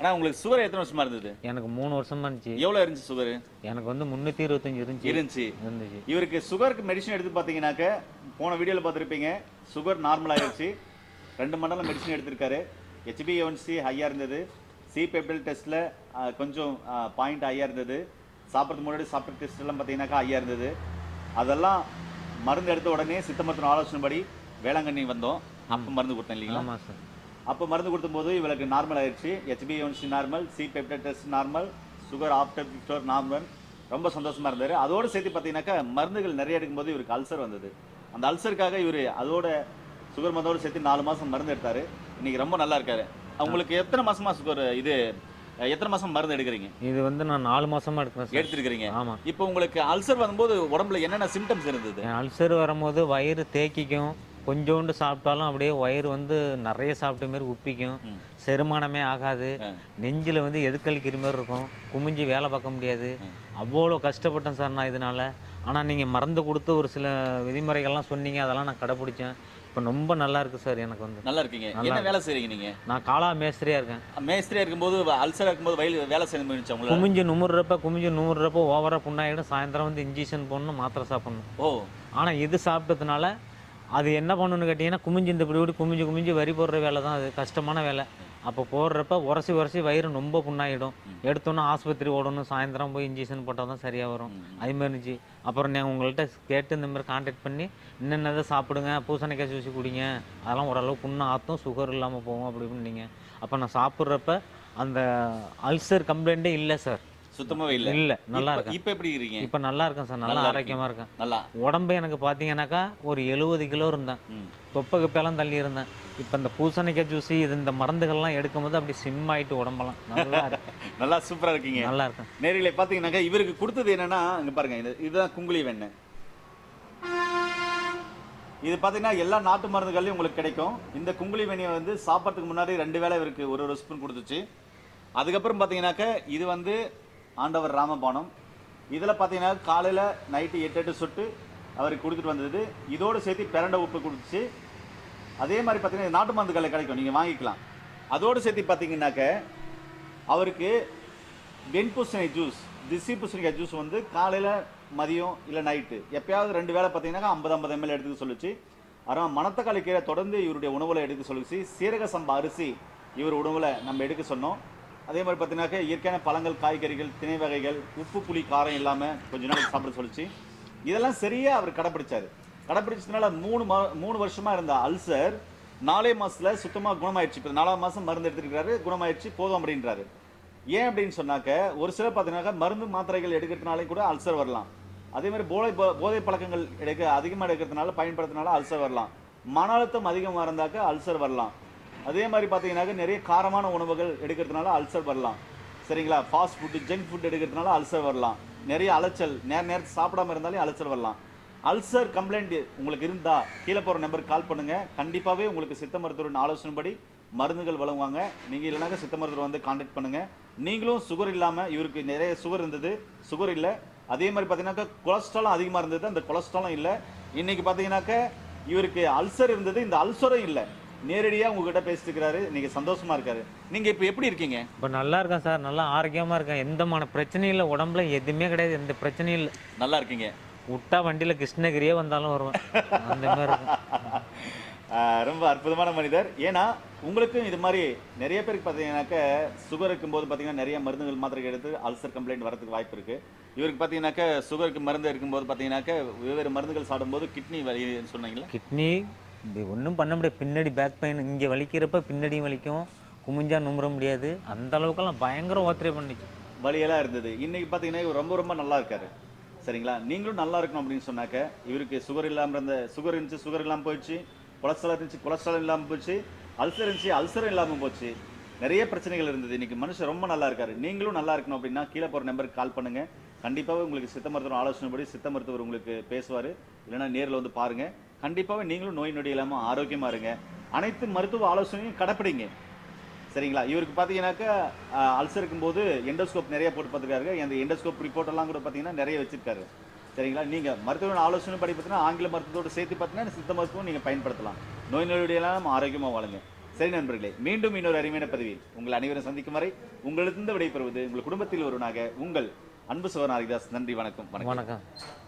ஆனா உங்களுக்கு சுகர் எத்தனை வருஷமா இருந்தது? எனக்கு மூணு வருஷமா இருந்துச்சு. எவ்வளவு இருந்துச்சு சுகர் எனக்கு வந்து முந்நூற்றி இருபத்தஞ்சி இருந்துச்சு. இருந்துச்சு. இருந்துச்சு. இவருக்கு சுகருக்கு மெடிசன் எடுத்து பார்த்தீங்கன்னாக்க போன வீடியோவில் பார்த்துருப்பீங்க சுகர் நார்மல் ஆயிடுச்சு ரெண்டு மண்டலம் மெடிசன் எடுத்திருக்காரு. ஹெச்பிஎன்சி ஹையாக இருந்தது. சி பெப்டல் டெஸ்ட்டில் கொஞ்சம் பாயிண்ட் ஹையாக இருந்தது. சாப்பிட்றதுக்கு முன்னாடி சாப்பிட்ற எல்லாம் பார்த்தீங்கன்னாக்கா ஹையாக இருந்தது. அதெல்லாம் மருந்து எடுத்த உடனே சித்த மருத்துவ ஆலோசனைப்படி வேளாங்கண்ணி வந்தோம். அப்போ மருந்து கொடுத்தேன் இல்லைங்களா? ஆமாம் சார். அப்போ மருந்து கொடுக்கும்போது இவளுக்கு நார்மல் ஆயிடுச்சு ஹெச்பிஎன்சி normal C peptide test normal sugar after பிக்டோர் normal ரொம்ப சந்தோஷமா இருந்தாரு. அதோடு சேர்த்து பார்த்தீங்கன்னாக்கா மருந்துகள் நிறைய எடுக்கும்போது இவருக்கு அல்சர் வந்தது. அந்த அல்சருக்காக இவர் அதோட சுகர் மருந்தோடு சேர்த்து நாலு மாசம் மருந்து எடுத்தாரு. இன்னைக்கு ரொம்ப நல்லா இருக்காரு. உங்களுக்கு எத்தனை மாசமா சுகர் இது எத்தனை மாசம் மருந்து எடுக்கிறீங்க? இது வந்து நான் நாலு மாசமா எடுக்கிறேன் எடுத்திருக்கிறீங்க. ஆமாம் இப்போ உங்களுக்கு அல்சர் வரும்போது உடம்புல என்னென்ன சிம்டம்ஸ் இருந்தது? அல்சர் வரும்போது வயிறு தேக்கிக்கும் கொஞ்சோண்டு சாப்பிட்டாலும் அப்படியே வயிறு வந்து நிறைய சாப்பிட்ட மாதிரி உப்பிக்கும். செரிமானமே ஆகாது. நெஞ்சில் வந்து எதுக்களிக்கிற மாதிரி இருக்கும். குமிஞ்சு வேலை பார்க்க முடியாது. அவ்வளோ கஷ்டப்பட்டேன் சார் நான் இதனால. ஆனால் நீங்கள் மருந்து கொடுத்து ஒரு சில விதிமுறைகள்லாம் சொன்னீங்க. அதெல்லாம் நான் கடைப்பிடிச்சேன். இப்போ ரொம்ப நல்லா இருக்கு சார் எனக்கு வந்து. நல்லா இருக்கீங்க. என்ன வேலை செய்றீங்க நீங்க? நான் காலா மேஸ்திரியா இருக்கேன். மேஸ்திரியா இருக்கும்போது அல்சரா இருக்கும்போது வயல் வேலை செய்ய முடிஞ்சு குமிஞ்சு நுமுறப்ப குமிஞ்சு நுமுறப்ப ஓவராக புண்ணாயிடும். சாயந்தரம் வந்து இன்ஜெக்ஷன் போடணும் மாத்திரை சாப்பிடணும். ஓ. ஆனால் இது சாப்பிட்டதுனால அது என்ன பண்ணணும்னு கேட்டிங்கன்னா குமிஞ்சு இந்த இப்படி குமிஞ்சு குமிஞ்சு வரி போடுற வேலை தான் அது. கஷ்டமான வேலை. அப்போ போடுறப்ப உரசி உரசி வயிறு ரொம்ப புண்ணாயிடும். எடுத்தோன்னே ஆஸ்பத்திரி ஓடணும் சாயந்தரம் போய் இன்ஜெக்ஷன் போட்டால் தான் சரியாக வரும். அது மாதிரி இருந்துச்சு. அப்புறம் நான் உங்கள்கிட்ட கேட்டு இந்த மாதிரி கான்டாக்ட் பண்ணி இன்னென்னதை சாப்பிடுங்க பூசணிக்காய் ஜூசி குடிங்க. அதெல்லாம் ஓரளவு புண்ணு ஆற்றும் சுகர் இல்லாமல் போகும் அப்படி இப்படின்னீங்க. அப்போ நான் சாப்பிட்றப்ப அந்த அல்சர் கம்ப்ளைண்ட்டே இல்லை சார் சுத்தமாவே இல்ல. இல்லை நல்லா இப்ப- இருக்கேன். இப்ப எப்படி இருக்கீங்க? இப்போ நல்லா இருக்கேன் சார் நல்லா ஆரோக்கியமாக இருக்கேன். நல்லா. உடம்பு எனக்கு பார்த்தீங்கன்னாக்கா ஒரு எழுபது கிலோ இருந்தேன். தொப்பை கிப்பெல்லாம் தள்ளி இருந்தேன். இப்போ இந்த பூசணிக்காய் ஜூஸி இது இந்த மருந்துகள்லாம் எடுக்கும்போது அப்படி சிம் ஆயிட்டு உடம்பெல்லாம். நல்லா நல்லா சூப்பரா இருக்கீங்க. நல்லா இருக்கேன். நேரில் பாத்தீங்கன்னாக்கா இவருக்கு கொடுத்தது என்னன்னா இங்க பாருங்க இது இதுதான் குங்குளி வெண்ணெய். இது பார்த்தீங்கன்னா எல்லா நாட்டு மருந்துகள்லையும் உங்களுக்கு கிடைக்கும். இந்த குங்குளி வெண்ணெயை வந்து சாப்பிட்றதுக்கு முன்னாடி ரெண்டு வேளை இவருக்கு ஒரு ஒரு ஸ்பூன் கொடுத்துச்சு. அதுக்கப்புறம் பார்த்தீங்கன்னாக்க இது வந்து ஆண்டவர் ராமபானம். இதில் பார்த்தீங்கன்னா காலையில் நைட்டு எட்டு எட்டு சொட்டு அவருக்கு கொடுத்துட்டு வந்தது. இதோடு சேர்த்து பிரண்டை உப்பு கொடுத்துச்சு. அதே மாதிரி பார்த்தீங்கன்னா நாட்டு மருந்துகளை கிடைக்கும். நீங்கள் வாங்கிக்கலாம். அதோடு சேர்த்து பார்த்தீங்கன்னாக்க அவருக்கு வெண்பூசணி ஜூஸ் திசி பூசணிக்காய் ஜூஸ் வந்து காலையில் மதியம் இல்லை நைட்டு. எப்பயாவது ரெண்டு வேளை பார்த்தீங்கன்னாக்கா ஐம்பது ஐம்பது எம்எல் எடுத்துக்க சொல்லுச்சு. அப்புறம் மணத்தக்காளி கீரை தொடர்ந்து இவருடைய உணவில் எடுக்க சொல்லுச்சு. சீரக சம்பா அரிசி இவர் உணவில் நம்ம எடுக்க சொன்னோம். அதே மாதிரி பார்த்தீங்கன்னாக்கா இயற்கையான பழங்கள் காய்கறிகள் திணை வகைகள் உப்பு புளி காரம் இல்லாமல் கொஞ்ச நாள் சாப்பிட சொல்லிச்சு. இதெல்லாம் சரியாக அவர் கடைப்பிடிச்சார். கடைப்பிடிச்சதுனால மூணு மா மூணு வருஷமாக இருந்த அல்சர் நாலே மாதத்தில் சுத்தமாக குணமாயிடுச்சு. இப்போ நாலாம் மாதம் மருந்து எடுத்துருக்கிறாரு குணமாயிடுச்சு போதும் அப்படின்றாரு. ஏன் அப்படின்னு சொன்னாக்க ஒரு சிலர் பார்த்தீங்கன்னாக்கா மருந்து மாத்திரைகள் எடுக்கிறதுனாலே கூட அல்சர் வரலாம். அதே மாதிரி போதை ப- போதை பழக்கங்கள் எடுக்க அதிகமாக எடுக்கிறதுனால பயன்படுத்தினால அல்சர் வரலாம். மன அழுத்தம் அதிகமாக இருந்தாக்க அல்சர் வரலாம். அதே மாதிரி பார்த்தீங்கன்னாக்க நிறைய காரமான உணவுகள் எடுக்கிறதுனால அல்சர் வரலாம். சரிங்களா? ஃபாஸ்ட் ஃபுட்டு ஜங்க் ஃபுட் எடுக்கிறதுனால அல்சர் வரலாம். நிறைய அலைச்சல் நேர நேரத்துக்கு சாப்பிடாம இருந்தாலே அலைச்சல் வரலாம். அல்சர் கம்ப்ளைண்ட் உங்களுக்கு இருந்தால் கீழே போகிற நம்பருக்கு கால் பண்ணுங்கள் கண்டிப்பாகவே உங்களுக்கு சித்த மருத்துவரின் ஆலோசனைப்படி மருந்துகள் வழங்குவாங்க. நீங்கள் இல்லைனாக்க சித்த மருத்துவர் வந்து காண்டாக்ட் பண்ணுங்கள் நீங்களும் சுகர் இல்லாமல் இவருக்கு நிறைய சுகர் இருந்தது. சுகர் இல்லை. அதே மாதிரி பார்த்தீங்கன்னாக்கா கொலஸ்ட்ராலும் அதிகமாக இருந்தது. அந்த கொலஸ்ட்ராலும் இல்லை. இன்றைக்கி பார்த்தீங்கன்னாக்க இவருக்கு அல்சர் இருந்தது. இந்த அல்சரும் இல்லை. நேரடியாக உங்ககிட்ட பேசிட்டு இருக்கிறாரு இன்னைக்கு சந்தோஷமா இருக்காரு. நீங்க இப்போ எப்படி இருக்கீங்க? இப்போ நல்லா இருக்கேன் சார். நல்லா ஆரோக்கியமாக இருக்கேன். எந்தமான பிரச்சனையும் இல்லை. உடம்புல எதுவுமே கிடையாது. எந்த பிரச்சனையும் இல்லை. நல்லா இருக்கீங்க. விட்டா வண்டியில் கிருஷ்ணகிரியே வந்தாலும் வருவேன். அந்த மாதிரி ரொம்ப அற்புதமான மனிதர். ஏன்னா உங்களுக்கும் இது மாதிரி நிறைய பேருக்கு பார்த்தீங்கன்னாக்க சுகர் இருக்கும்போது பார்த்தீங்கன்னா நிறைய மருந்துகள் மாத்திரை எடுத்து அல்சர் கம்ப்ளைண்ட் வரதுக்கு வாய்ப்பு இருக்கு. இவருக்கு பார்த்தீங்கன்னாக்க சுகருக்கு மருந்து இருக்கும்போது பார்த்தீங்கன்னாக்க வெவ்வேறு மருந்துகள் சாப்பிடும்போது கிட்னி வலி சொன்னீங்களா கிட்னி ஒன்றும் பண்ண முடியாது. பின்னாடி பேக் பெயின் இங்கே வலிக்கிறப்ப பின்னாடியும் வலிக்கும். குமிஞ்சா நுமுற முடியாது. அந்த அளவுக்கெல்லாம் பயங்கர ஓத்திரை பண்ணிச்சு. வலியெல்லாம் இருந்தது. இன்னைக்கு பார்த்தீங்கன்னா இவர் ரொம்ப ரொம்ப நல்லா இருக்காரு. சரிங்களா? நீங்களும் நல்லா இருக்கணும் அப்படின்னு சொன்னாக்க இவருக்கு சுகர் இல்லாமல் இருந்த சுகர் இருந்துச்சு சுகர் இல்லாமல் போயிடுச்சு. கொலஸ்ட்ரால் இருந்துச்சு கொலஸ்ட்ரால் இல்லாமல் போச்சு அல்சர் இருந்துச்சு அல்சரும் இல்லாமல் போச்சு. நிறைய பிரச்சனைகள் இருந்தது. இன்னைக்கு மனுஷன் ரொம்ப நல்லா இருக்காரு. நீங்களும் நல்லா இருக்கணும் அப்படின்னா கீழே போகிற நம்பருக்கு கால் பண்ணுங்க. கண்டிப்பாகவே உங்களுக்கு சித்த மருத்துவர் ஆலோசனைப்படி சித்த மருத்துவர் உங்களுக்கு பேசுவார். இல்லைன்னா நேரில் வந்து பாருங்கள் கண்டிப்பாகவே நீங்களும் நோய் நொடி இல்லாமல் ஆரோக்கியமா இருங்க. அனைத்து மருத்துவ ஆலோசனையும் கடைப்பிடிங்க. சரிங்களா? இவருக்கு பார்த்தீங்கன்னாக்கா அல்சர் இருக்கும்போது எண்டோஸ்கோப் நிறைய போட்டு பார்த்துருக்காரு அந்த எண்டோஸ்கோப் ரிப்போர்ட் எல்லாம் கூட பார்த்தீங்கன்னா நிறைய வச்சிருக்காரு. சரிங்களா? நீங்கள் மருத்துவ ஆலோசனை படி பார்த்தீங்கன்னா ஆங்கில மருத்துவத்தோடு சேர்த்து பார்த்தீங்கன்னா சித்த மருத்துவம் நீங்கள் பயன்படுத்தலாம். நோய் நொடியெல்லாம் ஆரோக்கியமாக வாழுங்க. சரி நண்பர்களே மீண்டும் இன்னொரு அருமையான பதிவில் உங்கள் அனைவரும் சந்திக்கும் வரை உங்களிருந்து விடைபெறுவது உங்கள் குடும்பத்தில் ஒருவனாக உங்கள் அன்பு சோழன் ஹரிதாஸ். நன்றி வணக்கம் வணக்கம். வணக்கம்.